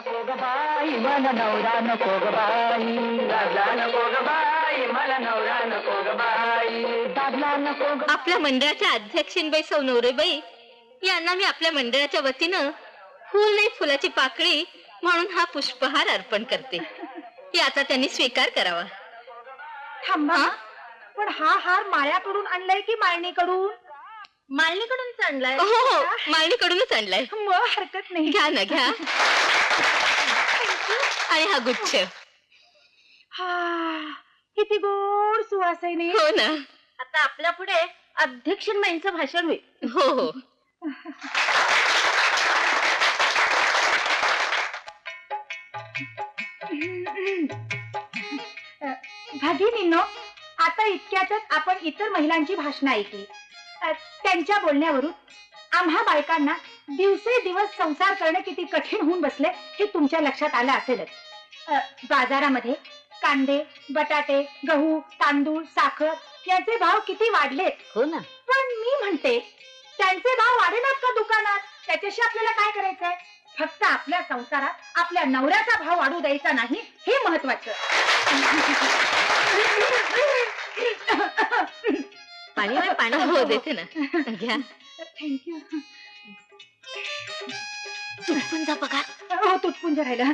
नको ग बाई मला नवरा नको ग बाई दादला नको ग बाई मला नवरा नको ग बाई दादला नको ग आपल्या मंडळाच्या अध्यक्षीनबाई सौनवरेबाई यांना मी आपल्या मंडळाच्या वतीनं फुल नाही फुलाची पाकळी म्हणून हा पुष्पहार अर्पण करते. याचा त्यांनी स्वीकार करावा. थांबा. पण हा हार माळ्याकडून आणलाय की माळणीकडून माळणीकडूनच आणलाय हो हो माळणीकडूनच आणलाय. मग हरकत नाही. घ्या ना घ्या. आणि हा गुच्छ. हा किती गोड सुवासिनी हो ना. आता आपल्या पुढे अध्यक्षीनबाईंचं भाषण होईल. हो हो. भगिनींनो आता इतक्यातच आपण इतर महिलांची भाषणं ऐकली. त्यांच्या बोलण्यावरून आम्हा बायकांना दिवसेदिवस संसार करणं किती कठीण होऊन बसले हे तुमच्या लक्षात आलं असेलच. बाजारामध्ये कांदे बटाटे गहू तांदूळ साखर याचे भाव किती वाढलेत. हो ना. पण मी म्हणते त्यांचे भाव वाढेनात का दुकानात? त्याच्याशी आपल्याला काय करायचंय? फक्त आपल्या संसारात आपल्या नवऱ्याचा भाव वाढू द्यायचा नाही हे महत्वाचं. पाणी हवंय? पाणी हो देते ना. घ्या. थँक्यू तुटपुंजा पगार. हो तुटपुंज राहिला.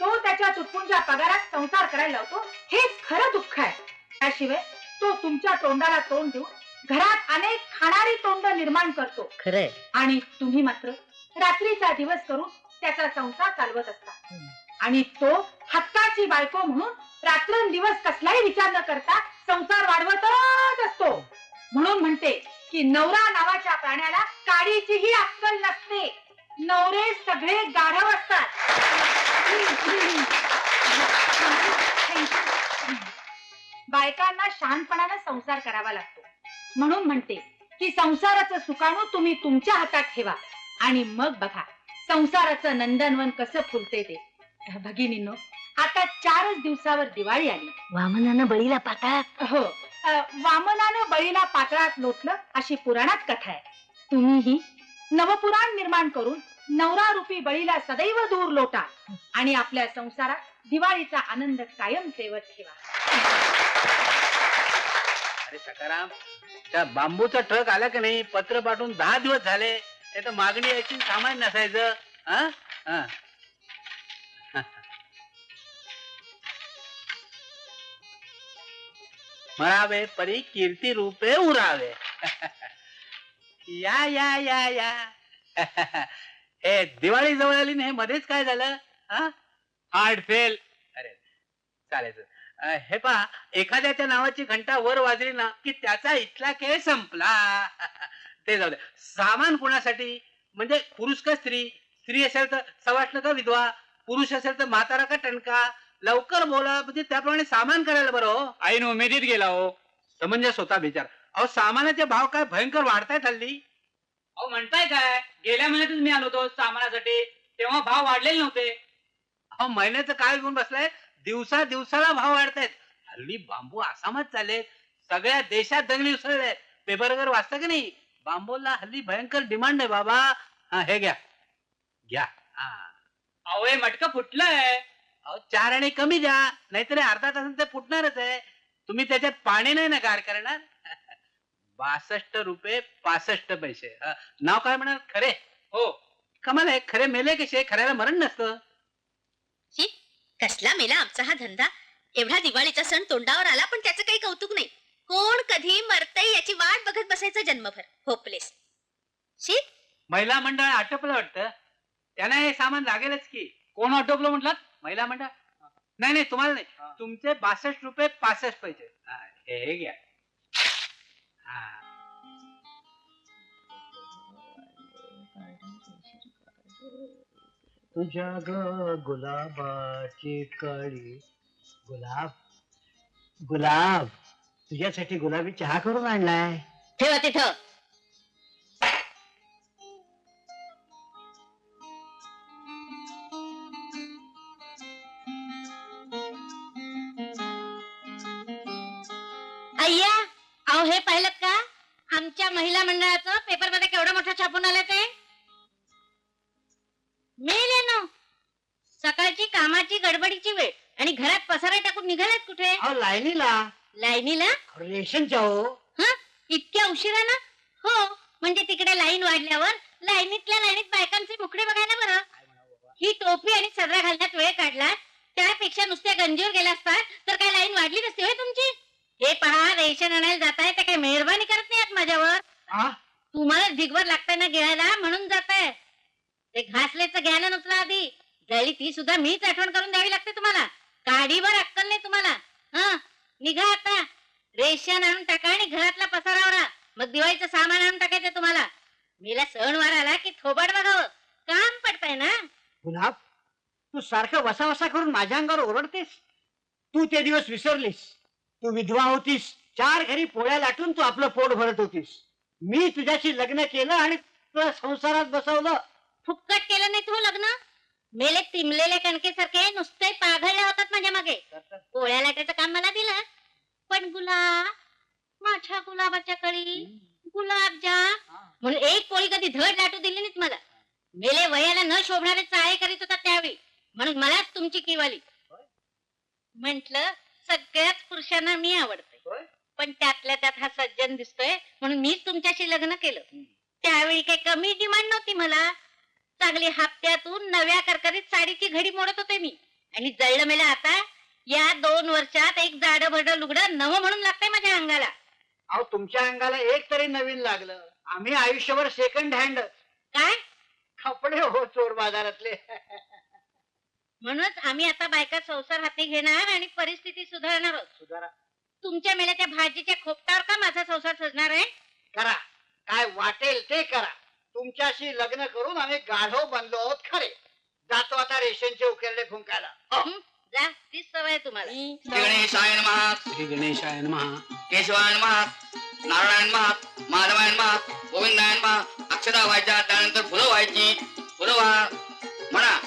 तो त्याच्या तुटपुंजा पगारात संसार करायला लावतो. हेच खरं दुःख आहे. त्याशिवाय तो तुमच्या तोंडाला तोंड देऊन घरात अनेक खाणारी तोंड निर्माण करतो. खरंय. आणि तुम्ही मात्र रात्रीचा दिवस करून त्याचा संसार चालवत असता. आणि तो हक्काची बायको म्हणून रात्रंदिवस कसलाही विचार न करता संसार वाढवतच असतो. म्हणून म्हणते की नवरा नावाच्या प्राण्याला काडीचीही अक्कल नसते. नवरे सगळे गाढव असतात. बायकांना शहाणपणानं संसार करावा लागतो. म्हणून म्हणते की संसाराचं सुकाणू तुम्ही तुमच्या हातात ठेवा. आणि मग बघा संसाराचं नंदनवन कसं फुलते ते. भगिनींनो आता चारच दिवसावर दिवाळी आली. वामनानं बळीला पाताळात हो वामनानं बळीला पातळात लोटलं अशी पुराणात कथा आहे. तुम्हीही नवपुराण निर्माण करून नवरा रूपी बळीला सदैव दूर लोटा आणि आपल्या संसारात दिवाळीचा आनंद कायम सेवत ठेवा. अरे सकाराम त्या बांबूचा ट्रक आला की नाही? पत्र पाठवून दहा दिवस झाले. ते तर मागणी यायची सामान नसायचं. हा? हा. मरावे परी कीर्ती रूपे उरावे या या या या हे दिवाळी जवळ आली ना हे मध्येच काय झालं हा हार्ड फेल अरे अं, हे पहा एखाद्याच्या नावाची घंटा वर वाजली ना की त्याचा इथला खेळ संपला ते जाऊ दे सामान कोणासाठी म्हणजे पुरुष का स्त्री स्त्री असेल तर सवाष्ण का विधवा पुरुष असेल तर म्हातारा का टणका लवकर बोला म्हणजे त्याप्रमाणे सामान करायला बरं हो. ऐन उमेदीत गेला हो. समंजस होता विचार अहो सामानाचे भाव काय भयंकर वाढतायत हल्ली. अहो म्हणताय काय? गेल्या महिन्यातच मी आलो होतो सामानासाठी. तेव्हा भाव वाढलेले नव्हते. अहो महिन्याचं काय घेऊन बसलाय. दिवसा दिवसाला भाव वाढतायत. हल्ली बांबू आसामात चालले सगळ्या देशात दंगली उसळले. पेपर वगैरे वाचता की नाही? बांबूला हल्ली भयंकर डिमांड आहे बाबा. हा हे घ्या. घ्या. हा. अहो हे मटकं फुटलंय. अहो चार आणि कमी द्या. नाहीतर हे अर्धा तासात ते फुटणारच आहे. तुम्ही त्याच्यात पाणी नाही ना गार करणार? बासष्ट रुपये पासष्ट पैसे. नाव काय म्हणाल? खरे? हो. कमाल आहे. खरे मेले कसे? खऱ्याला मरण नसतं. कसला मेला आमचा हा धंदा? एवढा दिवाळीचा सण तोंडावर आला पण त्याचं काही कौतुक नाही. कोण कधी मरतय याची वाट बघत बसायचं जन्मभर? होपलेस शी? महिला मंडळ आटपलं वाटतं. त्यांना हे सामान लागेलच की. कोण आटोपलं म्हटलं महिला मंडळ? नाही नाही तुम्हाला नाही. तुमचे बासष्ट रुपये पासष्ट पैसे. हा, घ्या. तुझ्या ग गुलाबाची कळी. गुलाब. गुलाब तुझ्यासाठी गुलाबी चहा करून आणलाय. ठेवा तिथं लाईनीला लाईनीला रेशनच्या हो. हा? इतक्या उशिरा ना? हो म्हणजे तिकडे लाईन वाढल्यावर लाईनीतल्या लाईनीत बायकांचे मुकडे बघायला बरं. ही टोपी आणि सदरा घालण्यात वेळ काढला. त्यापेक्षा नुसत्या गंजीवर गेला असता तर काय लाईन वाढली नसती होय तुमची? हे पहा रेशन आणायला जाताय तर काय मेहरबानी करत नाही आहात माझ्यावर? आ? तुम्हाला दिगभर लागताय ना गिळायला म्हणून जाताय. ते घासलेचं घ्या ना नुसतं आधी. जळी ती सुद्धा मीच आठवण करून द्यावी लागते तुम्हाला. काडीभर अक्कल नाही तुम्हाला. हा? निघा आता. रेशन आणून टाका आणि घरातला पसारा आवरा मग दिवाळीचं सामान आणून टाकायचं तुम्हाला. मेला सणवार आला की थोबाड बघावं. काम पडताय ना? गुलाब तू सारखं वसा वसा करून माझ्या अंगावर ओरडतेस? तू ते दिवस विसरलीस. तू विधवा होतीस. चार घरी पोळ्या लाटून तू आपलं पोट भरत होतीस. मी तुझ्याशी लग्न केलं आणि तुला संसारात बसवलं. फुक्कट केलं नाही तू लग्न? मेले तिमलेल्या कणकेसारखे नुसते पाघळले होतात माझ्या मागे. पोळ्या लाटायचं काम मला दिलं. पण गुलाब माझ्या गुलाबाच्या कळी गुलाबजाम म्हणून एक पोळी कधी धड लाटू दिली नाहीत मला. मेले वयाला न शोभणारे चाळे करीत होता त्यावेळी. म्हणून मलाच तुमची किवाली म्हंटल सगळ्याच पुरुषांना मी आवडते. पण त्यातल्या त्यात हा सज्जन दिसतोय म्हणून मीच तुमच्याशी लग्न केलं. त्यावेळी काही कमी डिमांड नव्हती मला. चांगली हप्त्यातून नव्या करकरीत साडीची घडी मोडत होते मी. आणि जळलं मेला आता या दोन वर्षात एक जाड भड लुगडं नवं म्हणून लागतंय माझ्या अंगाला. अहो तुमच्या अंगाला एक तरी नवीन लागलं. आम्ही आयुष्यभर सेकंड हँड काय? कपडे हो चोर बाजारातले. म्हणूनच आम्ही आता बायका संसार हाती घेणार आणि परिस्थिती सुधारणार आहोत. सुधारा. तुमच्या मेल्या त्या भाजीच्या खोपटावर का माझा संसार सजणार आहे? करा. काय वाटेल ते करा. तुमच्याशी लग्न करून आम्ही गाढव बनलो आहोत खरे. जातो आता रेशनचे उकेरडे फुंकायला? जा तीच सवय आहे तुम्हाला. श्री गणेशाय नमः. श्री गणेशाय नमः. केशवाय नमः. नारायण नमः. माधवाय नमः. गोविंदाय नमः. अक्षता व्हायच्या त्यानंतर फुलं व्हायची. फुलं व्हा. म्हणा.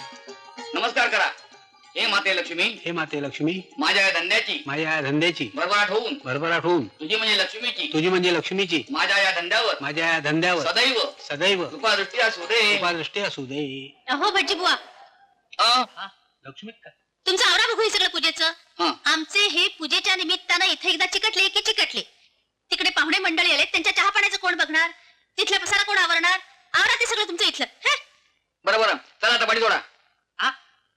नमस्कार करा. हे माते लक्ष्मी. हे माते लक्ष्मी. माझ्या या धंद्याची. माझ्या या धंद्याची. भरभराट होऊन. भरभराट होऊन. तुझी म्हणजे लक्ष्मीची. तुझी म्हणजे लक्ष्मीची. माझ्या या धंद्यावर. माझ्या या धंद्यावर. सदैव. सदैव. कृपा दृष्टी असू दे. कृपादृष्टी असू दे. अहो भटजी बुवा. अं, लक्ष्मी काय? तुमचं आवरा बघू हे सगळं पूजेचं. हं. आमचे हे पूजेच्या निमित्तानं इथे एकदा चिकटले की चिकटले. तिकडे पाहुणे मंडळी आले त्यांच्या चहा पाण्याचं कोण बघणार? तिथल्या पसारा कोण आवरणार? आवरा ते सगळं तुमचं इथलं. हं? बरं बरं. चला आता पाणी सोडा हा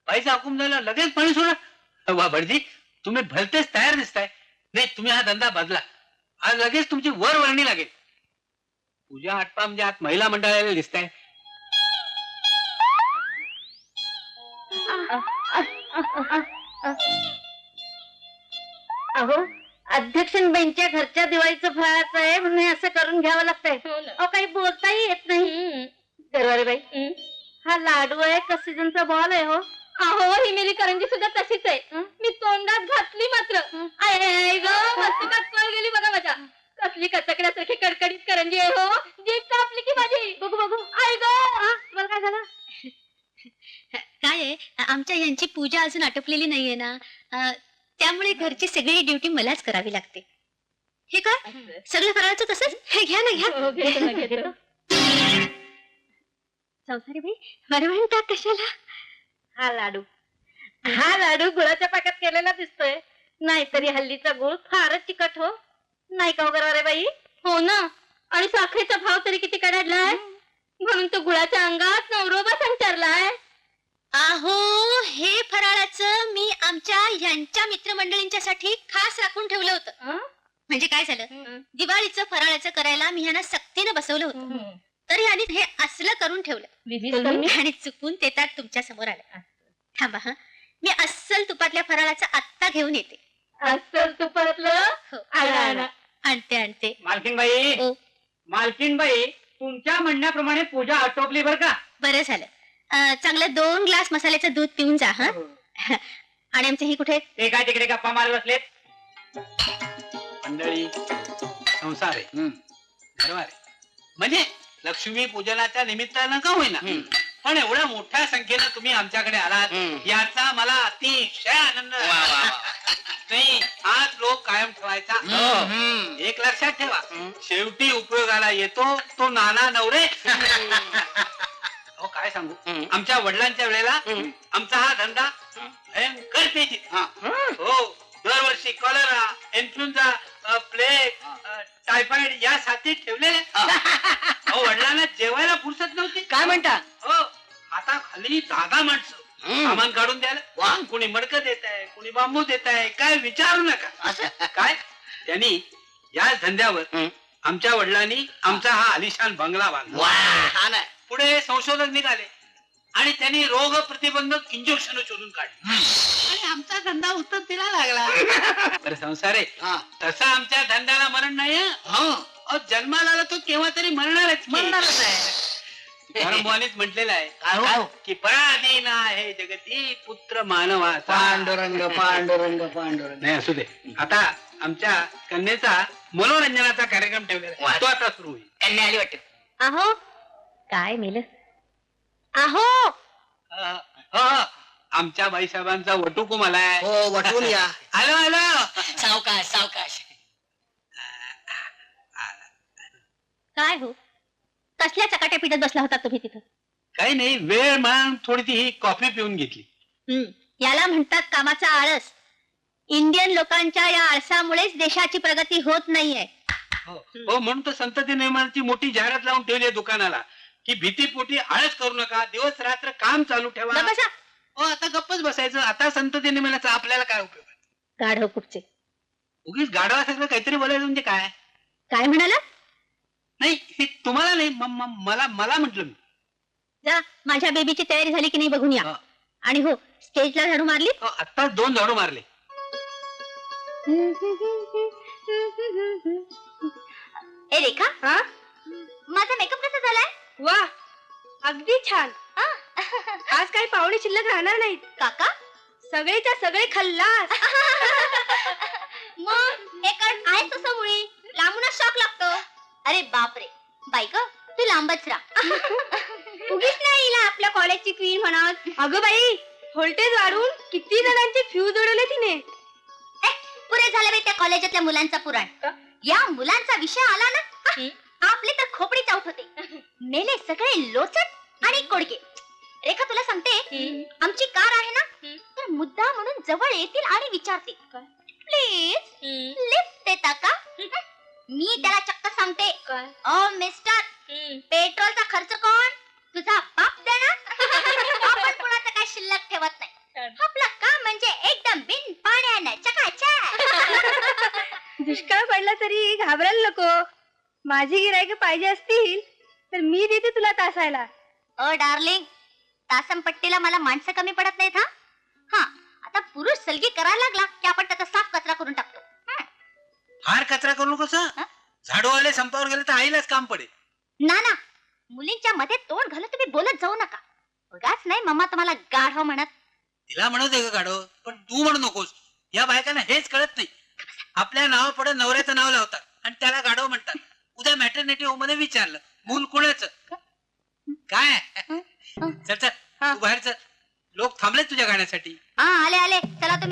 बाईचा हुकूम झाला लगेच पाणी सोडा वा भटजी तुम्ही भलतेच तयार दिसताय. नाही तुम्ही हा धंदा बदला. आज लगेच तुमची वर वर्णी लागेल. पूजा आटपा म्हणजे आत महिला मंडळाला दिसताय. अहो अध्यक्षांबाईंच्या घरच्या दिवाळीचं फळाचं आहे म्हणून हे असं करून घ्यावं लागतंय. अहो काही बोलताही येत नाही. दरबारी बाई हा लाडू आहे का सीजनचा बॉल आहे हो. अहो ही मेरी करंजी सुद्धा तशीच आहे. मी तोंडात घातली मात्र. आय, ग गेली बघा माझ्या. कसली कचकड्यासारखी कडकडीत करंजी आहे हो. जीभ कापली की माझी. बघू बघू. आय ग. तुम्हाला काय झालं? काय आहे? आमच्या यांची पूजा अजून आटोपलेली नाहीये ना. अं, त्यामुळे घरची सगळी ड्युटी मलाच करावी लागते. हे काय? सगळं फराळाचं तसंच? हे घ्या ना घ्या. संसारी बाई वरवण टाक कशाला? हा लाडू. हा लाडू गुळाच्या पाकात केलेला दिसतोय. नाहीतरी हल्लीचा गुळ फारच चिकट हो. नाही का वगैरे बाई? हो ना. आणि साखरेचा भाव तरी किती कडाडलाय म्हणून तो गुळाच्या अंगात नवरोबा संचारलाय. अहो हे फराळाचं मी आमच्या यांच्या मित्रमंडळींच्यासाठी खास राखून ठेवलं होतं. म्हणजे काय झालं? दिवाळीचं फराळाचं करायला मी यांना सक्तीनं बसवलं होतं. तर यांनी हे असलं करून ठेवलं. आणि चुकून ते ताट तुमच्यासमोर आलं. थांबा हा. मी अस्सल तुपातल्या फराळाचं आत्ता घेऊन येते. अस्सल तुपातलं? हो. आणा, आणा. आणते आणते. मालकीनबाई ओ. मालकीनबाई तुमच्या म्हणण्याप्रमाणे पूजा आटोपली बर का? बरं झालं. चांगलं दोन ग्लास मसाल्याचं दूध पिऊन जा हा. आणि आमचे ही कुठे? ते काय तिकडे गप्पा मारत बसलेत? मंडळी संसार आहे. म्हणजे लक्ष्मी पूजनाच्या निमित्तानं का होईना. पण एवढ्या मोठ्या संख्येनं तुम्ही आमच्याकडे आलात. याचा मला अतिशय आनंद. नाही हाच लोक कायम ठेवायचा हम्म. एक लक्षात ठेवा. शेवटी उपयोगाला येतो तो नाना नवरे अहो काय सांगू. आमच्या वडिलांच्या वेळेला. आमचा हा धंदा भयंकर तेजीत हा. हो दरवर्षी कॉलरा इन्फ्लुएन्झा प्लेग टायफॉइड या साथी ठेवलेल्या अहो, वडिलांना जेवायला फुरसत नव्हती काय म्हणता हो आता खाली दहा माणसं हम्म. सामान काढून द्यायला वा. कुणी मडकं देत आहे कुणी बांबू देत आहे काय विचारू नका असं काय त्यांनी या धंद्यावर. आमच्या वडिलांनी आमचा हा आलिशान बंगला बांधला वा छान आहे पुढे संशोधक निघाले आणि त्यांनी रोग प्रतिबंधक इंजेक्शन शोधून काढले आणि आमचा धंदा उत्तर दिला लागला बरं संसार आहे हा. तसं आमच्या धंद्याला मरण नाही हं. हा. अहो, जन्माला आला तो केव्हा तरी मरणारच की. मरणारच आहे. धर्मवाणीत म्हटलेलं आहे काय हो? की पराधीन आहे जगती पुत्र मानवाचा. पांडुरंग पांडुरंग पांडुरंग. नाही असू दे. आता आमच्या कन्येचा मनोरंजनाचा कार्यक्रम ठेवलेला. आहे. तो आता सुरू होईल. कन्या आली वाटते. अहो काय मेल? अहो! अं, हो, आमच्या बाईसाहेबांचा वटुकू आलाय हो वटून या आलो आलो सावकाश सावकाश. काय हो? कसल्या चकाट्या पिटत बसला होता तुम्ही तिथं? काही नाही वेळ म्हणून थोडी ती ही कॉफी पिऊन घेतली. हम्म, याला म्हणतात कामाचा आळस. इंडियन लोकांच्या या आळसामुळेच देशाची प्रगती होत नाहीये. हो हो, म्हणून तर संतती निर्माणाची मोठी जाहिरात लावून ठेवली आहे दुकानाला की भीतीपोटी आळस करू नका दिवस रात्र काम चालू ठेवा. गप्प बसा. हो आता गप्पच बसायचं. आता संतती निर्माणाचा आपल्याला काय उपयोग? आहे गाढव कुठचे? उगीच गाडवा सगळं काहीतरी बोलायचं म्हणजे काय? काय म्हणाला? नाही हे तुम्हाला नाही म- म- मला मला म्हटलं मी. जा माझ्या बेबीची तयारी झाली की नाही बघून या. हा. आणि हो स्टेजला झाडू मारली? आत्ताच दोन झाडू मारले. ए रेखा? माझा मेकअप कसा झालाय? वा अगदी छान. आज काही पाहुणे शिल्लक राहणार नाहीत. काका? सगळेच्या सगळे खल्लास. मग हे कण आहे तसं मुळी? लांबूनच शॉक लागतो. अरे बापरे. बाई ग तू लांबच राहा. उगीच नाही हिला आपल्या कॉलेजची क्वीन म्हणत अगं बाई व्होल्टेज वाढवून किती जणांचे फ्यूज उडवले तिने. ए, पुरे झालं बाई त्या कॉलेजातल्या मुलांचा पुराण. या मुलांचा विषय आला ना आपली तर खोपडी चावत होते. मेले सगळे लोचट आणि कोडके रेखा तुला सांगते आमची कार आहे ना तर मुद्दा म्हणून जवळ येतील आणि विचारतील. प्लीज लिफ्ट देता का? मी त्याला चक्क सांगते. ओ मिस्टर पेट्रोलचा खर्च कोण? तुझा बाप देणार. आपण कुणाचं काय शिल्लक ठेवत नाही. आपलं काम म्हणजे एकदम बिन पाण्यानं चकाचक. दुष्काळ पडला तरी घाबरायला नको. माझी गिरायक पाहिजे असतील तर मी देते तुला तासायला. ओ डार्लिंग तासमपट्टीला मला माणसं कमी पडत नाहीत हा? हा आता पुरुष सलगी करायला लागला की आपण त्याचा साफ कचरा करून टाकतो हं. फार कचरा करू नकोस हं? हं? झाडूवाले संपावर गेले तर आईलाच काम पडेल. ना ना. मुलींच्या मध्ये तोंड घालून तुम्ही बोलत जाऊ नका. उगाच नाही मम्मा तुम्हाला गाढव म्हणत. तिला म्हणत आहे गाडो पण तू म्हणू नकोस. या बायकांना हेच कळत नाही. आपल्या नावा पुढे नवऱ्याचं नाव लावतात आणि त्याला गाडव म्हणतात. उद्या मॅटर्निटी होममध्ये विचारलं. मूल कोणाचं? काय? चल चल. तू बाहेर चल. लोक थांबलेत तुझ्या गाण्यासाठी. हा आले आले. चला तुम्ही.